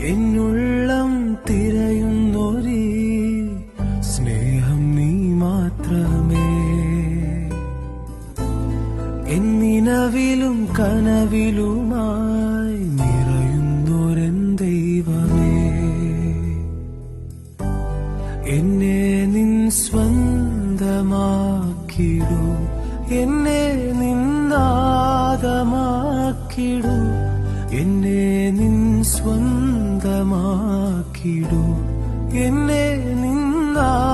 എന്നുള്ളം തിരയുന്നൊരീ സ്നേഹം നീ മാത്രമേ. എന്നിനവിലും കനവിലുമായി നിറയുന്നൊരൻ ദൈവമേ. എന്നെ നിൻ സ്വന്തമാക്കിടൂ എന്നെ നിന്നാദമാക്കിടൂ എന്നെ നിൻ സ്വന്തമാക്കിടൂ എന്നെ നിന്നാദമാക്കിടൂ